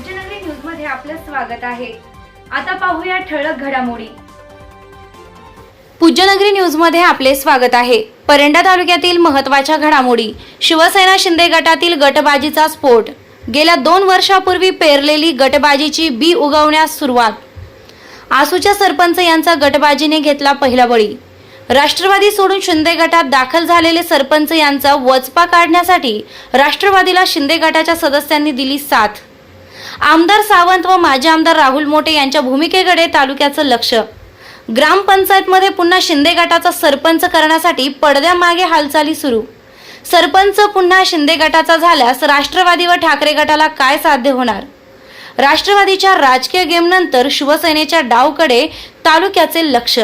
पूज्यनगरी न्यूजमध्ये आपलं स्वागत आहे. आता पाहूया ठळक घडामोडी. पूज्यनगरी न्यूजमध्ये आपले स्वागत आहे. परंडा तालुक्यातील महत्त्वाच्या घडामोडी. शिवसेना शिंदे गटातील गटबाजीचा स्फोट. गेल्या दोन वर्षापूर्वी पेरलेली गटबाजीची बी उगवण्यास सुरुवात. आसूच्या सरपंच यांचा गटबाजीने घेतला पहिला बळी. राष्ट्रवादी सोडून शिंदे गटात दाखल झालेले सरपंच यांचा वचपा काढण्यासाठी राष्ट्रवादीला शिंदे गटाच्या सदस्यांनी दिली साथ. आमदार सावंत व माजी आमदार राहुल मोटे यांच्या भूमिकेकडे तालुक्याचं लक्ष. ग्रामपंचायतमध्ये पुन्हा शिंदे गटाचा सरपंच करण्यासाठी पडद्यामागे हालचाली सुरू. सरपंच पुन्हा शिंदे गटाचा झाल्यास राष्ट्रवादी व ठाकरे गटाला काय साध्य होणार? राष्ट्रवादीच्या राजकीय गेमनंतर शिवसेनेच्या डावकडे तालुक्याचे लक्ष.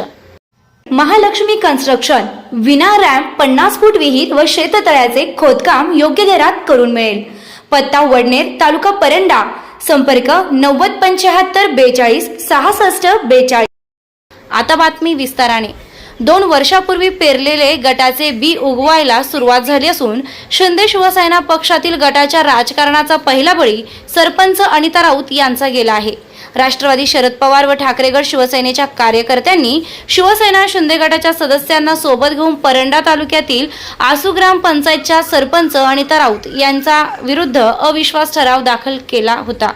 महालक्ष्मी कन्स्ट्रक्शन विना रॅम्प पन्नास फूट विहीर व शेततळ्याचे खोदकाम योग्य दरात करून मिळेल. पत्ता वडनेर तालुका परंडा संपर्क नव्वद पंच्याहत्तर बेचाळीस सहासष्ट बेचाळीस. आता बातमी विस्ताराने. दोन वर्षापूर्वी पेरलेले गटाचे बी उगवायला सुरुवात झाली असून शिंदे शिवसेना पक्षातील गटाच्या राजकारणाचा पहिला बळी सरपंच अनिता राऊत यांचा गेला आहे. राष्ट्रवादी शरद पवार व ठाकरेगड शिवसेनेच्या कार्यकर्त्यांनी शिवसेना शिंदे गटाच्या सदस्यांना सोबत घेऊन परंडा तालुक्यातील आसू ग्राम पंचायतच्या सरपंच अनिता राऊत यांचा विरुद्ध अविश्वास ठराव दाखल केला होता.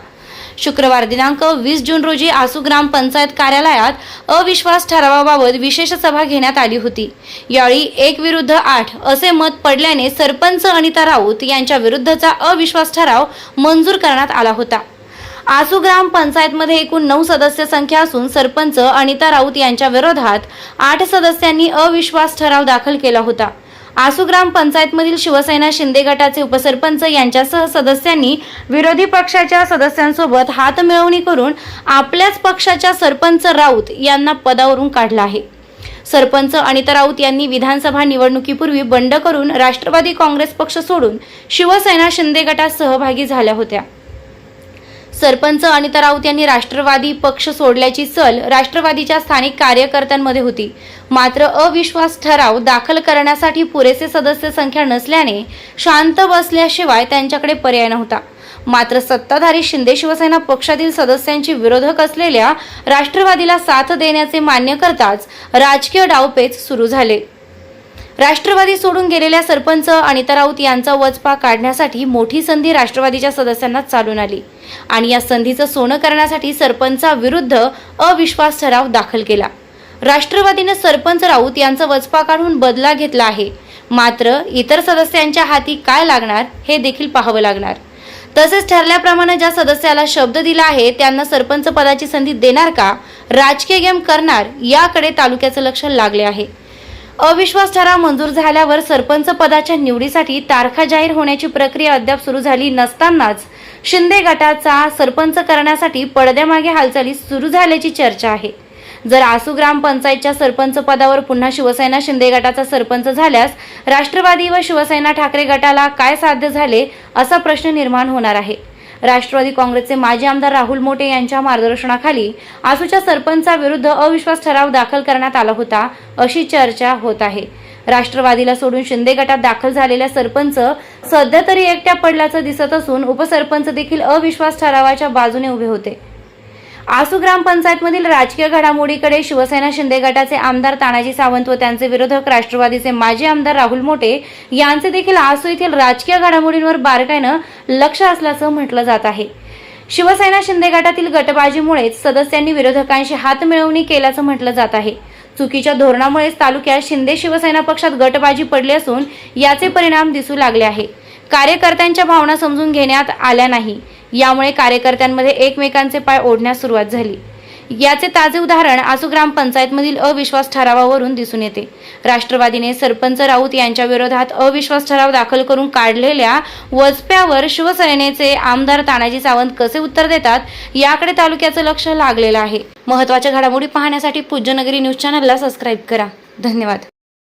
शुक्रवार दिनांक वीस जून रोजी आसू ग्रामपंचायत कार्यालयात अविश्वास ठरावाबाबत विशेष सभा घेण्यात आली होती. यावेळी एक विरुद्ध आठ असे मत पडल्याने सरपंच अनिता राऊत यांच्या विरुद्धचा अविश्वास ठराव मंजूर करण्यात आला होता. आसू ग्राम पंचायतमध्ये एकूण नऊ सदस्य संख्या असून सरपंच अनिता राऊत यांच्या विरोधात आठ सदस्यांनी अविश्वास ठराव दाखल केला होता. आसू ग्राम पंचायतमधील शिवसेना शिंदे गटाचे उपसरपंच यांच्यासह सदस्यांनी विरोधी पक्षाच्या सदस्यांसोबत हातमिळवणी करून आपल्याच पक्षाच्या सरपंच राऊत यांना पदावरून काढला आहे. सरपंच अनिता राऊत यांनी विधानसभा निवडणुकीपूर्वी बंड करून राष्ट्रवादी काँग्रेस पक्ष सोडून शिवसेना शिंदे गटात सहभागी झाल्या होत्या. सरपंच अनिता राऊत यांनी राष्ट्रवादी पक्ष सोडल्याची सल राष्ट्रवादीच्या स्थानिक कार्यकर्त्यांमध्ये होती. मात्र अविश्वास ठराव दाखल करण्यासाठी पुरेसे सदस्य संख्या नसल्याने शांत बसल्याशिवाय त्यांच्याकडे पर्याय नव्हता. मात्र सत्ताधारी शिंदे शिवसेना पक्षातील सदस्यांची विरोधक असलेल्या राष्ट्रवादीला साथ देण्याचे मान्य करताच राजकीय डावपेच सुरू झाले. राष्ट्रवादी सोडून गेलेल्या सरपंच अनिता राऊत यांचा वचपा काढण्यासाठी मोठी संधी राष्ट्रवादीच्या सदस्यांना चालून आली. आणि या संधीचं सोनं करण्यासाठी सरपंचाविरुद्ध अविश्वास ठराव दाखल केला. राष्ट्रवादीनं सरपंच राऊत यांचा वचपा काढून बदला घेतला आहे. मात्र इतर सदस्यांच्या हाती काय लागणार हे देखील पाहावं लागणार. तसेच ठरल्याप्रमाणे ज्या सदस्याला शब्द दिला आहे त्यांना सरपंच पदाची संधी देणार का? राजकीय गेम करणार याकडे तालुक्याचं लक्ष लागले आहे. अविश्वास ठराव मंजूर झाल्यावर सरपंच पदाच्या निवडीसाठी तारखा जाहीर होण्याची प्रक्रिया अद्याप सुरू झाली नसतानाच शिंदे गटाचा सरपंच करण्यासाठी पडद्यामागे हालचाली सुरू झाल्याची चर्चा आहे. जर आसू ग्रामपंचायतच्या सरपंच पदावर पुन्हा शिवसेना शिंदे गटाचा सरपंच झाल्यास राष्ट्रवादी व शिवसेना ठाकरे गटाला काय साध्य झाले असा प्रश्न निर्माण होणार आहे. राष्ट्रवादी काँग्रेसचे माजी आमदार राहुल मोटे यांच्या मार्गदर्शनाखाली आसूच्या सरपंचाविरुद्ध अविश्वास ठराव दाखल करण्यात आला होता अशी चर्चा होत आहे. राष्ट्रवादीला सोडून शिंदे गटात दाखल झालेल्या सरपंच सध्या तरी एकट्या पडल्याचं दिसत असून उपसरपंच देखील अविश्वास ठरावाच्या बाजूने उभे होते. आसू ग्रामपंचायतमधील राजकीय घडामोडीकडे शिवसेना शिंदे गटाचे आमदार तानाजी सावंत व त्यांचे विरोधक राष्ट्रवादीचे माजी आमदार राहुल मोटे यांचे देखील आसू येथील राजकीय घडामोडींवर बारकाईनं लक्ष असल्याचं म्हटलं जात आहे. शिवसेना शिंदे गटातील गटबाजीमुळेच सदस्यांनी विरोधकांशी हात मिळवणी केल्याचं म्हटलं जात आहे. चुकीच्या धोरणामुळेच तालुक्यात शिंदे शिवसेना पक्षात गटबाजी पडली असून याचे परिणाम दिसू लागले आहे. कार्यकर्त्यांच्या भावना समजून घेण्यात आल्या नाही. यामुळे कार्यकर्त्यांमध्ये एकमेकांचे पाय ओढण्यास सुरुवात झाली. याचे ताजे उदाहरण आसू ग्रामपंचायतमधील अविश्वास ठरावावरून दिसून येते. राष्ट्रवादीने सरपंच राऊत यांच्या विरोधात अविश्वास ठराव दाखल करून काढलेल्या वचप्यावर शिवसेनेचे आमदार तानाजी सावंत कसे उत्तर देतात याकडे तालुक्याचं लक्ष लागलेलं आहे. महत्त्वाच्या घडामोडी पाहण्यासाठी पूज्यनगरी न्यूज चॅनलला सबस्क्राईब करा. धन्यवाद.